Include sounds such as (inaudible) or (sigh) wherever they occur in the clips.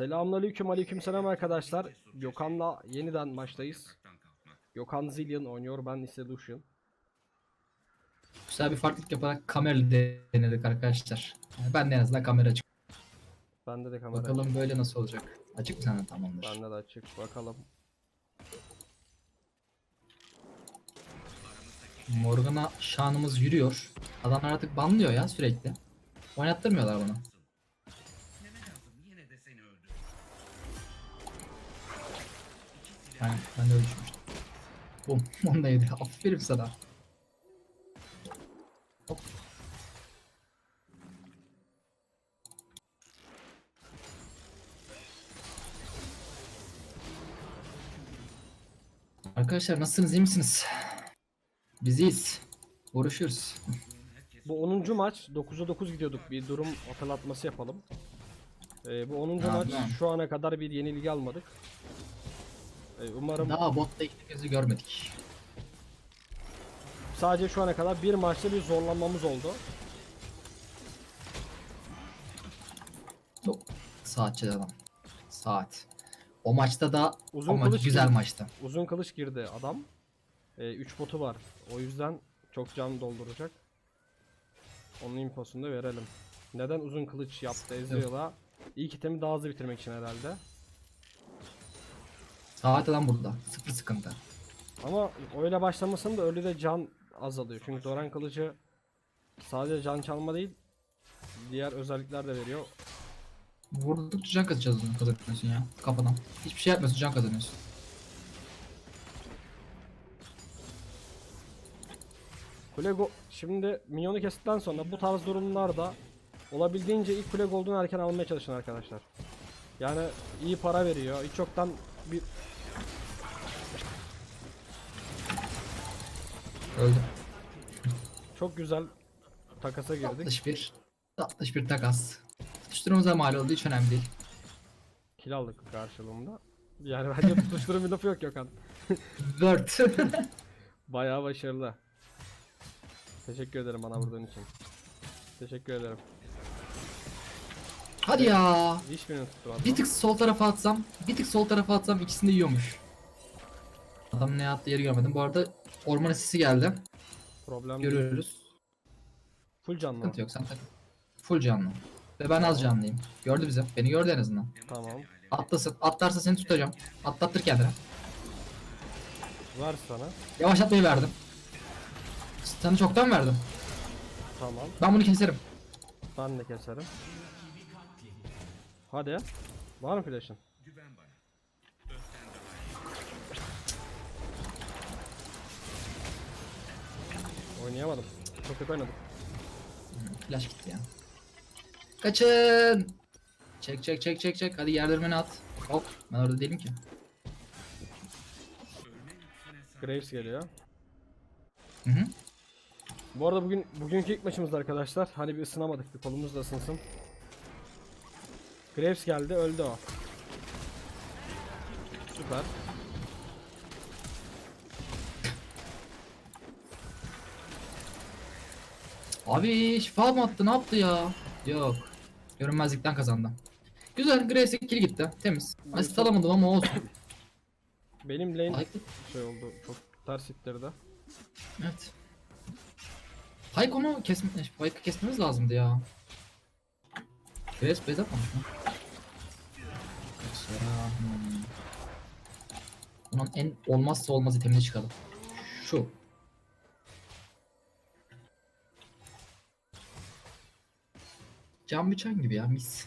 Selamünaleyküm aleykümselam arkadaşlar. Gökhan'la yeniden maçtayız. Gökhan Zillion oynuyor, ben ise Lucian. Güzel bir farklılık yaparak kameralı denedik arkadaşlar. Yani ben de en azından kamera açık. Bende de kamera Bakalım böyle nasıl olacak. Açık mı senden tamamdır. Bende de açık, bakalım. Morgana şanımız yürüyor. Adamlar artık banlıyor ya sürekli. Oynattırmıyorlar bunu. Ben, ben de öyle düşünmüştüm. Bum, onu da yedi. Aferin sana. Hop. Arkadaşlar nasılsınız iyi misiniz? Biz iyiyiz. Uğraşıyoruz. (laughs) Bu 10. maç, 9'a 9 gidiyorduk. Bir durum hatırlatması yapalım. Ee, bu 10. Tamam. maç şu ana kadar bir yenilgi almadık. Ee, umarım Daha botta kez görmedik. sadece şu ana kadar bir maçta bir zorlanmamız oldu. Yok. Saatçi adam. Saat. O maçta da Uzun o maç kılıç güzel gibi. maçtı. Uzun kılıç girdi adam. 3 botu var. O yüzden çok can dolduracak. Onun infosunu da verelim. Neden uzun kılıç yaptı Ezreal'a? İlk itemi daha hızlı bitirmek için herhalde. Saat adam burada. Sıfır sıkıntı. Ama öyle başlamasın da öyle de can azalıyor. Çünkü Doran kılıcı sadece can çalma değil, diğer özellikler de veriyor. Vurdukça can kazanıyorsun, kazanıyorsun ya. Kafadan. Hiçbir şey yapmıyorsun can kazanıyorsun. Kule go- şimdi minyonu kestikten sonra bu tarz durumlarda olabildiğince ilk kule gold'unu erken almaya çalışın arkadaşlar. Yani iyi para veriyor. Hiç yoktan bir Öldü. çok güzel takasa girdik. Tatlış bir. Tatlış bir takas. Tutuşturumuza mal oldu hiç önemli değil. Kill aldık karşılığında. Yani (laughs) bence tutuşturum bir lafı yok Gökhan. Word. (laughs) Bayağı başarılı. Teşekkür ederim bana vurduğun için. Teşekkür ederim. Hadi ya. Hiçbirini tutturamadım. Bir tık sol tarafa atsam, bir tık sol tarafa atsam ikisini de yiyormuş. Adam ne yaptı yeri görmedim. Bu arada orman sesi geldi. Problem değil. Görüyoruz. Full canlı. Sıkıntı yok sen tak. Full canlı. Ve ben az canlıyım. Gördü bizi. Beni gördü en azından. Tamam. Atlasın. Atlarsa seni tutacağım. Atlattır kendine. Ver sana. Yavaşlatmayı verdim. Sana çoktan verdim. Tamam. Ben bunu keserim. Ben de keserim. Hadi. Var mı flash'ın? Oynayamadım. Çok kötü oynadım. Flash gitti ya. Kaçın. Çek çek çek çek çek. Hadi yerlerime at. Hop. Ben orada değilim ki. Graves geliyor. Hı hı. Bu arada bugün bugünkü ilk maçımızda arkadaşlar. Hani bir ısınamadık. Bir kolumuz da ısınsın. Graves geldi. Öldü o. Süper. Abi şifa mı attı? Ne yaptı ya? Yok. Görünmezlikten kazandı. Güzel. Grace kill gitti. Temiz. Asist alamadım ama olsun. Benim lane Ay, şey oldu. Çok ters ittirdi. evet. Haykon'u kesme, Haykon'u kesmemiz lazımdı ya. Grace base atmamış mı? Hmm. Bunun en olmazsa olmaz itemine çıkalım. Şu. Can bıçan gibi ya mis.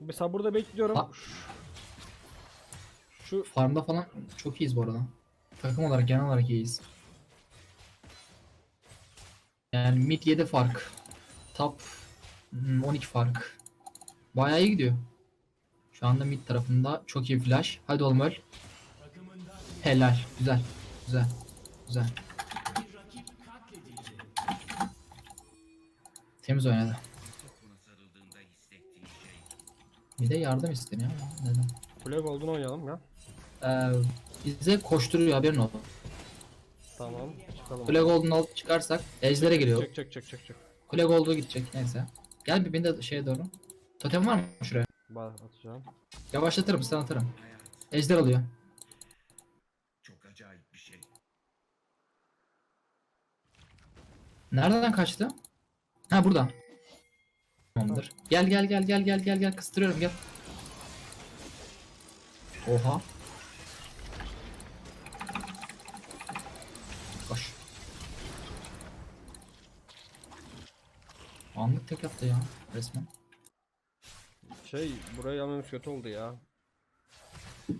Mesela burada bekliyorum. Ha. Şu Farmda falan çok iyiyiz bu arada. Takım olarak genel olarak iyiyiz. Yani mid 7 fark. Top hmm, 12 fark. Bayağı iyi gidiyor. Şu anda mid tarafında çok iyi flash. Hadi oğlum öl. Helal. Güzel. Güzel. Güzel. Temiz oynadı. Bir de yardım isteniyor ama neden? kule gold'unu oynayalım ya. Ee, bize koşturuyor haberin olsun. Tamam. Bakalım. Kule Gold'unu alıp çıkarsak Ejder'e giriyor. Çık çık çık çık çık. Kule Gold'u gidecek neyse. Gel bir beni de şeye doğru. Totem var mı şuraya? Bak atacağım. Yavaşlatırım sen atarım. Ejder alıyor. Çok acayip bir şey. Nereden kaçtı? Ha burada. Tamamdır. Gel gel gel gel gel gel gel kıstırıyorum gel. Oha. Koş. Anlık tek yaptı ya resmen. Şey buraya gelmemiz kötü oldu ya.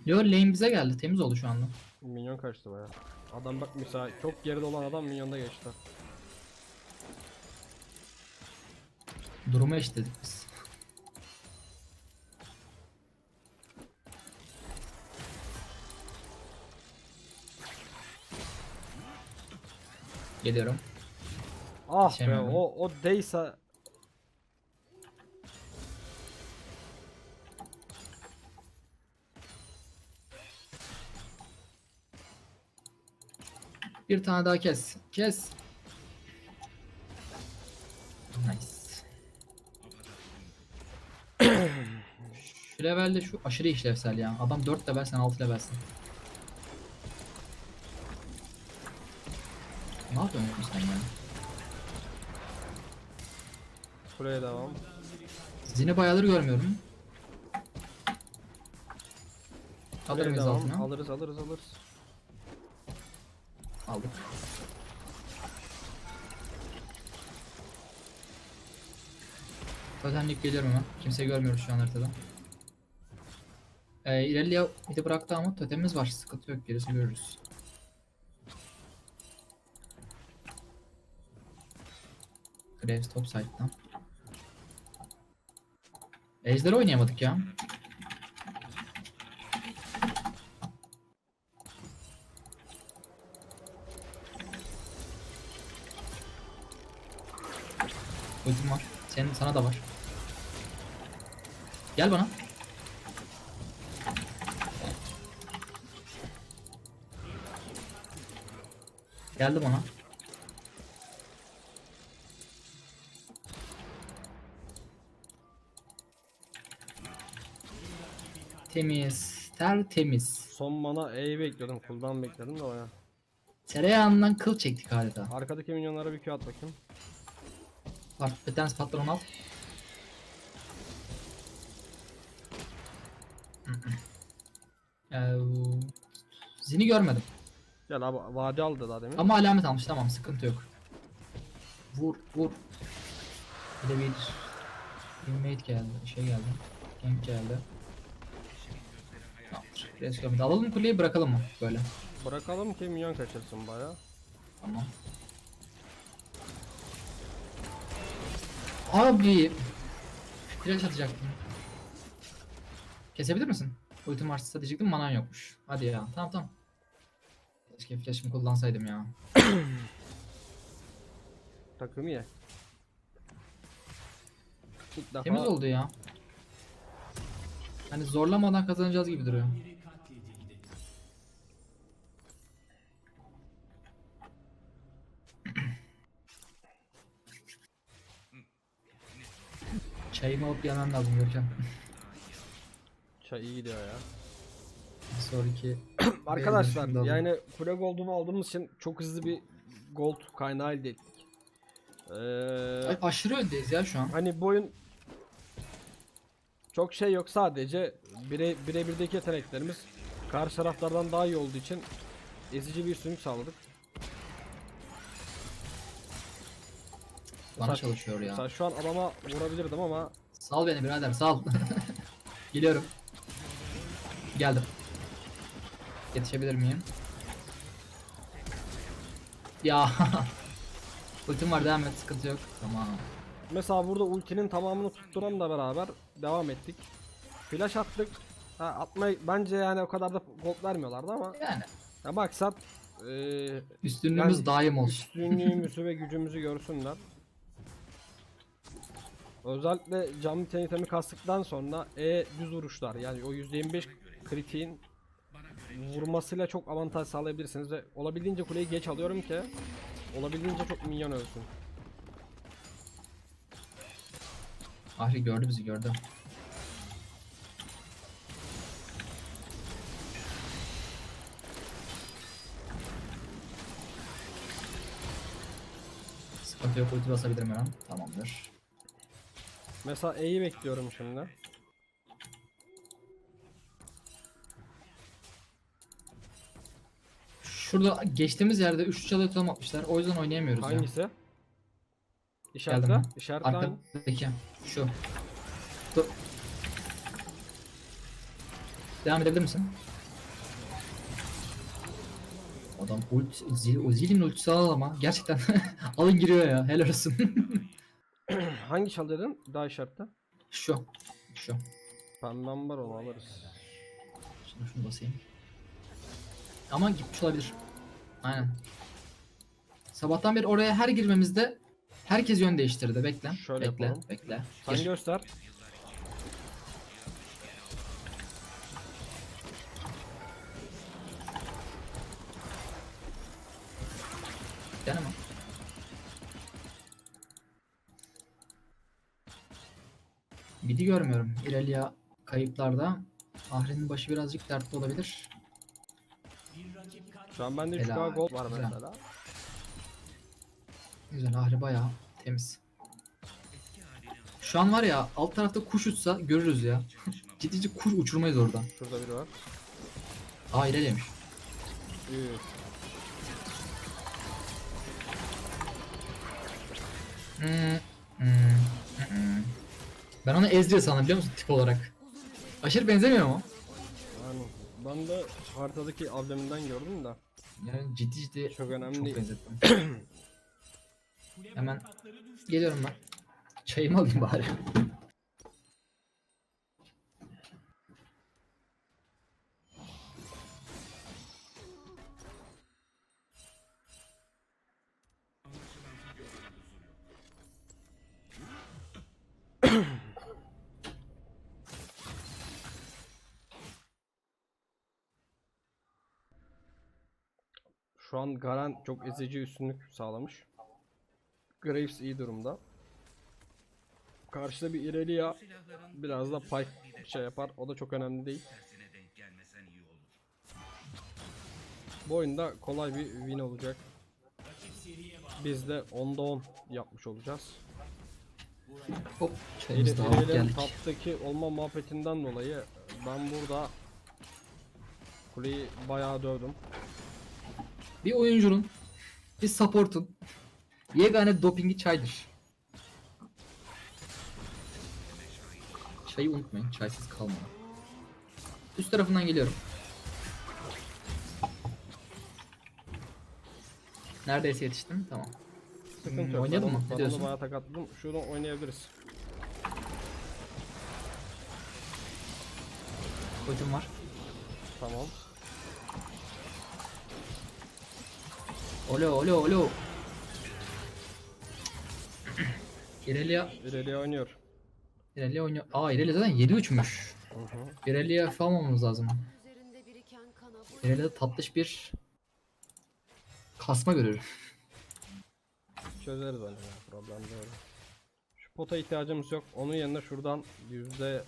Yo lane bize geldi temiz oldu şu anda. Minyon kaçtı baya. Adam bak mesela çok geride olan adam minyonda geçti. Durumu eşitledik biz. Geliyorum. Ah be Geçemedim. o o değse Bir tane daha kes. Kes. Şu levelde şu aşırı işlevsel ya. Adam 4 level sen 6 levelsin. Ne yapıyorsun sen ya? kuleye devam. Zini bayağıdır görmüyorum. Alır mıyız devam. altına? Alırız alırız alırız. Aldık. Totemlik geliyorum hemen. Kimseyi görmüyoruz şu an haritada. Ee, ilerliye midi bıraktı ama totemimiz var. Sıkıntı yok. Gerisini görürüz. Graves top side'dan. Ejder oynayamadık ya. Ultim var. Senin sana da var. Gel bana. Geldi bana. Temiz. Tertemiz. Son mana E'yi bekliyordum. Cooldown bekledim de o ya. Tereyağından kıl çektik adeta. Arkadaki minyonlara bir Q at bakayım. Bir tanesi patron al. Ee, Zini görmedim. Gel abi vadi aldı daha demin. Ama alamet almış tamam sıkıntı yok. Vur vur. Bir de bir teammate geldi. Şey geldi. Gank geldi. Tamamdır. Görmedi. Alalım kuleyi bırakalım mı? Böyle. Bırakalım ki minyon kaçırsın baya. Tamam. Abi. Flash atacaktım. Kesebilir misin? Ultim varsa diyecektim manan yokmuş. Hadi ya. Tamam tamam. Keşke flash'ımı kullansaydım ya. (coughs) Takım. İlk defa Temiz oldu ya. Hani zorlamadan kazanacağız gibi duruyor. (coughs) Çayımı alıp gelmem lazım Görkem. Çay iyi gidiyor ya. Sonraki (clears throat) Arkadaşlar yani kule gold'umu aldığımız için çok hızlı bir gold kaynağı elde ettik. Ee, Ay, aşırı öndeyiz ya şu an. hani bu oyun çok şey yok sadece bire birebirdeki yeteneklerimiz karşı taraflardan daha iyi olduğu için ezici bir üstünlük sağladık. Bana Mesela- çalışıyor ya. Mesela şu an adama vurabilirdim ama Sal beni birader sal. (laughs) Geliyorum. Geldim. Yetişebilir miyim? Ya. (laughs) Ultim var devam et sıkıntı yok. Tamam. mesela burada ultinin tamamını tutturanla beraber devam ettik. Flash attık. Ha, atmayı bence yani o kadar da gold vermiyorlardı ama Yani ya maksat eee üstünlüğümüz Yani daim olsun. üstünlüğümüzü ve gücümüzü görsünler. Özellikle cam itemi kastıktan sonra E düz vuruşlar yani o %25 kritiğin vurmasıyla çok avantaj sağlayabilirsiniz ve olabildiğince kuleyi geç alıyorum ki olabildiğince çok minyon ölsün. Ahri gördü bizi gördü. Sıkıntı yok ulti basabilirim hemen. Tamamdır. Mesela E'yi bekliyorum şimdi. Şurada geçtiğimiz yerde 3 çalı tutam atmışlar. O yüzden oynayamıyoruz ya. Hangisi? İşaretle. ben. İşaretle. hangi- Arkadaki şu. Dur. Devam edebilir misin? Adam ult, zil, zilin ultisi al ama gerçekten (laughs) alın giriyor ya helal olsun. (clears throat) Hangi çal dedin? Daha işaretle. şu. Şu. Var onu alırız. Şunu, şunu basayım. Ama gitmiş olabilir. Aynen. Sabahtan beri oraya her girmemizde herkes yön değiştirdi. Bekle. Şöyle bekle. yapalım. Bekle. Sen Gir. göster. Deneme. Midi görmüyorum. İrelia kayıplarda. Ahri'nin başı birazcık dertli olabilir. Şu an bende 3K Helal, gold var güzel. mesela. Güzel Ahri bayağı temiz. Şu an var ya alt tarafta kuş uçsa görürüz ya. Ciddi kuş uçurmayız oradan. Şurada biri var. Aa. Üf. Hmm, hmm, hmm. Ben onu Ezreal sandım biliyor musun tip olarak. Aşırı benzemiyor mu? Yani ben de haritadaki ableminden gördüm de. Yani ciddi ciddi Çok önemli çok değil. benzettim. (clears throat) Hemen geliyorum ben. Çayımı alayım bari. Şu an Garen çok ezici üstünlük sağlamış. Graves iyi durumda. Karşıda bir Irelia biraz da Pyke şey yapar. O da çok önemli değil. Bu oyunda kolay bir win olacak. Biz de 10'da 10 yapmış olacağız. Hop da alıp geldik. taptaki olma muhabbetinden dolayı ben burada kuleyi bayağı dövdüm. Bir oyuncunun, bir support'un yegane dopingi çaydır. Çayı unutmayın, çaysız kalmayın. Üst tarafından geliyorum. Neredeyse yetiştim, tamam. Sıkıntı Hmm, yok. oynayalım mı? Ne diyorsun? bayağı takatladım. Şuradan oynayabiliriz. Kocum var. Tamam. Olo olo olo. Irelia, İleriye oynuyor. Irelia oynuyor. Aa Irelia zaten 7-3'müş. Hı hı. Irelia almamamız lazım. Irelia'da tatlış bir kasma görüyorum. Çözeriz onu ya. Problem değil. Şu pota ihtiyacımız yok. Onun yerine şuradan yüzde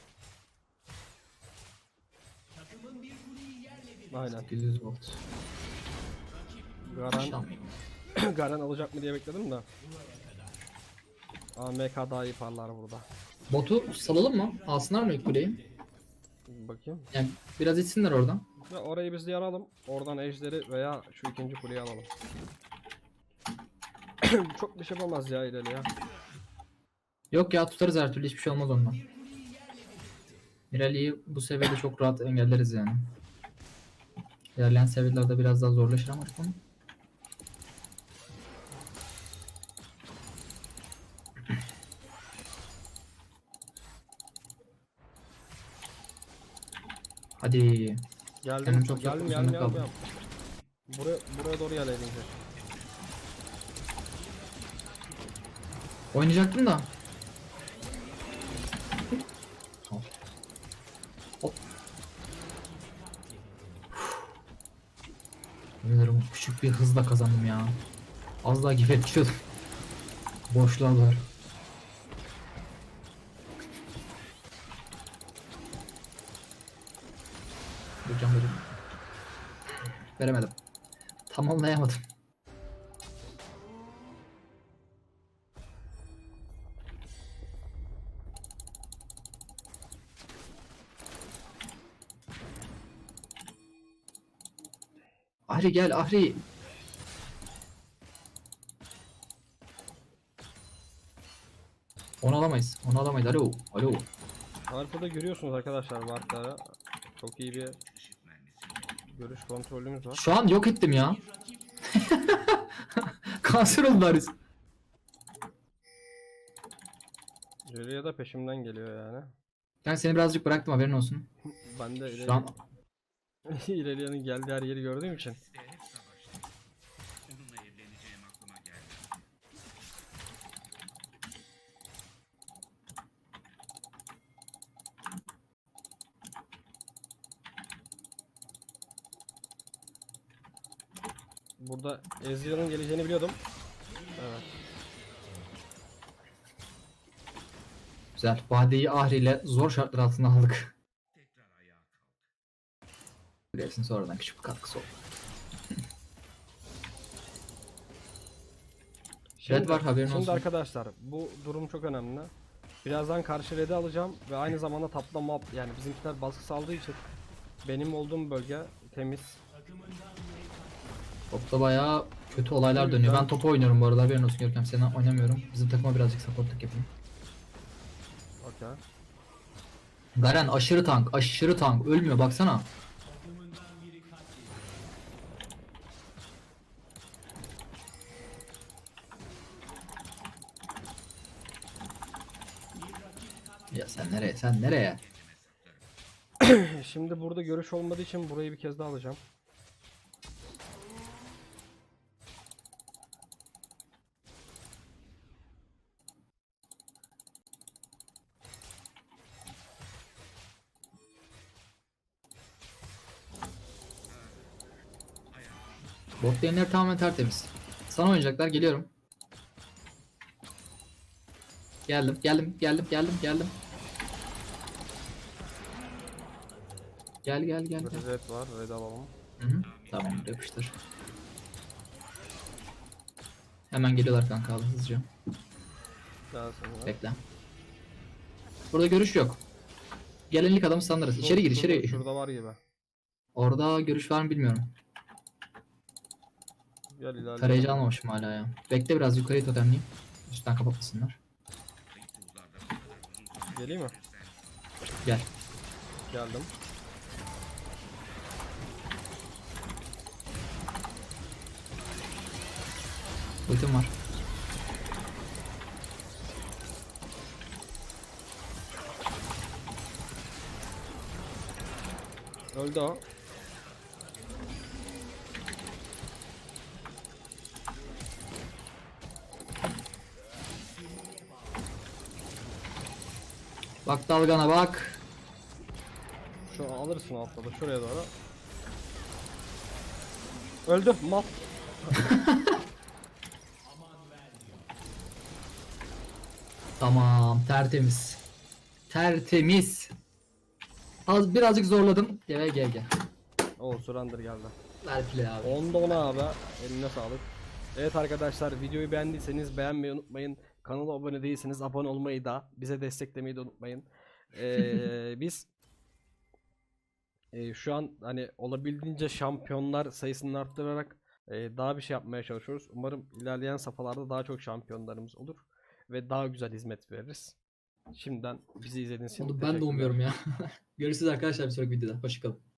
Aynen. 800 volt. Garan, Şam. (clears throat) Garen alacak mı diye bekledim de. AMK daha iyi parlar burada. Botu salalım mı? Alsınlar mı ilk kuleyi? Bakayım. Yani biraz içsinler oradan. Ve orayı biz yaralım. Oradan ejderi veya şu ikinci kuleyi alalım. (clears throat) Çok bir şey yapamaz ya ileri ya. Yok ya tutarız her türlü hiçbir şey olmaz ondan. Mirali'yi bu seviyede çok rahat engelleriz yani. İlerleyen seviyelerde biraz daha zorlaşır ama konu. Hadi. Geldim. Canım çok geldim geldim geldim. geldim. Buraya, buraya doğru gel Elince. Oynayacaktım da. Hop. Hop. Küçük bir hızla kazandım ya. Az daha gibi ediyordum. Boşluğa doğru. Veremedim. Tamamlayamadım. Ahri gel Ahri. Onu alamayız. Onu alamayız. Alo. Alo. Haritada görüyorsunuz arkadaşlar Bartlara. Çok iyi bir. Görüş kontrolümüz var. Şu an yok ettim ya. (laughs) Kanser oldular biz. Julia da peşimden geliyor yani. Ben seni birazcık bıraktım haberin olsun. Ben de Şu an (laughs) ileri, İleria'nın geldiği her yeri gördüğüm için. Burada Ezreal'ın geleceğini biliyordum. Evet. güzel. Vadeyi Ahri ile zor şartlar altında aldık. Tekrar ayağa kalk. Grave'sin sonradan küçük bir katkısı oldu. (laughs) Red var, haberin şimdi olsun. arkadaşlar bu durum çok önemli. Birazdan karşı red'i alacağım ve aynı zamanda tapla mob yani bizimkiler baskı saldığı için benim olduğum bölge temiz. Topta bayağı kötü olaylar Tabii dönüyor. ben- Ben topu oynuyorum bu arada haberin olsun Görkem. Sen oynamıyorum. Bizim takıma birazcık supportluk yapayım. Okey. Garen aşırı tank, aşırı tank. Ölmüyor baksana. Ya sen nereye? Sen nereye? (coughs) Şimdi burada görüş olmadığı için burayı bir kez daha alacağım. Bot lane'ler tamamen tertemiz. Sana oynayacaklar geliyorum. Geldim, geldim, geldim, geldim, geldim. Gel gel gel. gel. Red var. Red alalım. Hı hı. Tamam yapıştır. Hemen geliyorlar kanka al hızlıca. Bekle. Burada görüş yok. Gelenlik adamı sanırız. İçeri gir içeri. Şurada var gibi. Orada görüş var mı bilmiyorum. Gel ilerleyelim. Tarayıcı almamışım hala ya. Bekle biraz yukarıyı totemleyeyim. Üstten kapatmasınlar. Geleyim mi? Gel. Geldim. Ultim var. Öldü o. Bak dalgana bak. Şu alırsın altta da şuraya doğru. Öldü. Mal. (laughs) Tamam tertemiz. Tertemiz. Az birazcık zorladım. Gel gel gel. O surrender geldi. Ver play abi. Onda ona abi. Eline sağlık. Evet arkadaşlar videoyu beğendiyseniz beğenmeyi unutmayın. Kanala abone değilseniz abone olmayı da bize desteklemeyi de unutmayın. Ee, (laughs) biz e, şu an hani olabildiğince şampiyonlar sayısını arttırarak e, daha bir şey yapmaya çalışıyoruz. Umarım ilerleyen safhalarda daha çok şampiyonlarımız olur ve daha güzel hizmet veririz. Şimdiden bizi izlediğiniz için Onu ben de umuyorum ya. (laughs) Görüşürüz arkadaşlar bir sonraki videoda. Hoşçakalın.